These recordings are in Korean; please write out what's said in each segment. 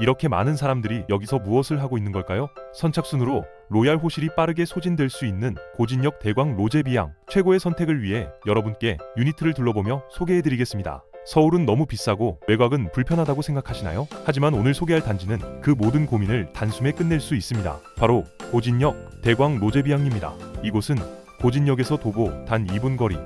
이렇게 많은 사람들이 여기서 무엇을 하고 있는 걸까요? 선착순으로 로얄 호실이 빠르게 소진될 수 있는 고진역 대광 로제비앙 최고의 선택을 위해 여러분께 유니트를 둘러보며 소개해드리겠습니다. 서울은 너무 비싸고 외곽은 불편하다고 생각하시나요? 하지만 오늘 소개할 단지는 그 모든 고민을 단숨에 끝낼 수 있습니다. 바로 고진역 대광 로제비앙입니다. 이곳은 고진역에서 도보 단 2분 거리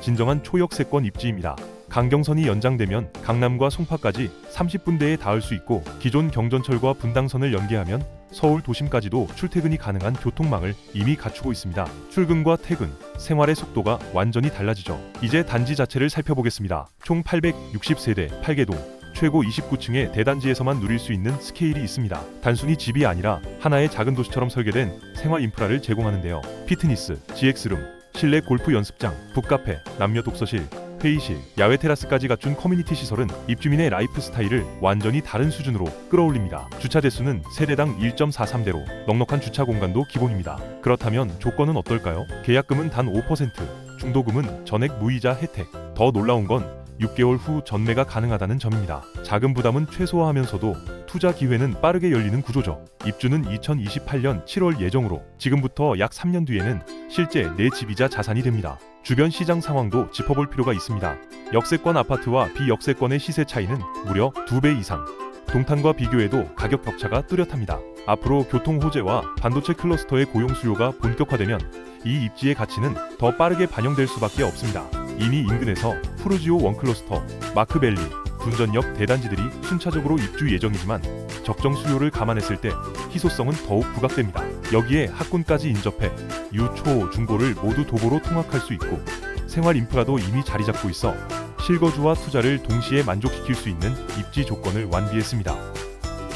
진정한 초역세권 입지입니다. 강경선이 연장되면 강남과 송파까지 30분대에 닿을 수 있고 기존 경전철과 분당선을 연계하면 서울 도심까지도 출퇴근이 가능한 교통망을 이미 갖추고 있습니다. 출근과 퇴근, 생활의 속도가 완전히 달라지죠. 이제 단지 자체를 살펴보겠습니다. 총 860세대 8개동 최고 29층의 대단지에서만 누릴 수 있는 스케일이 있습니다. 단순히 집이 아니라 하나의 작은 도시처럼 설계된 생활 인프라를 제공하는데요. 피트니스, GX룸, 실내 골프 연습장, 북카페, 남녀 독서실, 회의실, 야외 테라스까지 갖춘 커뮤니티 시설은 입주민의 라이프 스타일을 완전히 다른 수준으로 끌어올립니다. 주차 대수는 세대당 1.43대로 넉넉한 주차 공간도 기본입니다. 그렇다면 조건은 어떨까요? 계약금은 단 5%, 중도금은 전액 무이자 혜택. 더 놀라운 건 6개월 후 전매가 가능하다는 점입니다. 자금 부담은 최소화하면서도 투자 기회는 빠르게 열리는 구조죠. 입주는 2028년 7월 예정으로 지금부터 약 3년 뒤에는 실제 내 집이자 자산이 됩니다. 주변 시장 상황도 짚어볼 필요가 있습니다. 역세권 아파트와 비역세권의 시세 차이는 무려 2배 이상. 동탄과 비교해도 가격 격차가 뚜렷합니다. 앞으로 교통 호재와 반도체 클러스터의 고용 수요가 본격화되면 이 입지의 가치는 더 빠르게 반영될 수밖에 없습니다. 이미 인근에서 푸르지오 원클러스터, 마크밸리, 둔전역 대단지들이 순차적으로 입주 예정이지만 적정 수요를 감안했을 때 희소성은 더욱 부각됩니다. 여기에 학군까지 인접해 유, 초, 중고를 모두 도보로 통학할 수 있고 생활 인프라도 이미 자리 잡고 있어 실거주와 투자를 동시에 만족시킬 수 있는 입지 조건을 완비했습니다.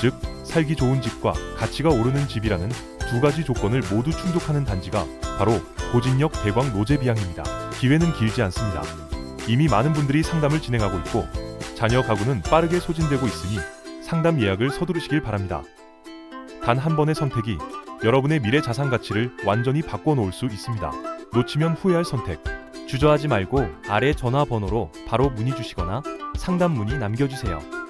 즉, 살기 좋은 집과 가치가 오르는 집이라는 두 가지 조건을 모두 충족하는 단지가 바로 고진역 대광 로제비앙입니다. 기회는 길지 않습니다. 이미 많은 분들이 상담을 진행하고 있고 자녀 가구는 빠르게 소진되고 있으니 상담 예약을 서두르시길 바랍니다. 단 한 번의 선택이 여러분의 미래 자산 가치를 완전히 바꿔놓을 수 있습니다. 놓치면 후회할 선택. 주저하지 말고 아래 전화번호로 바로 문의 주시거나 상담 문의 남겨주세요.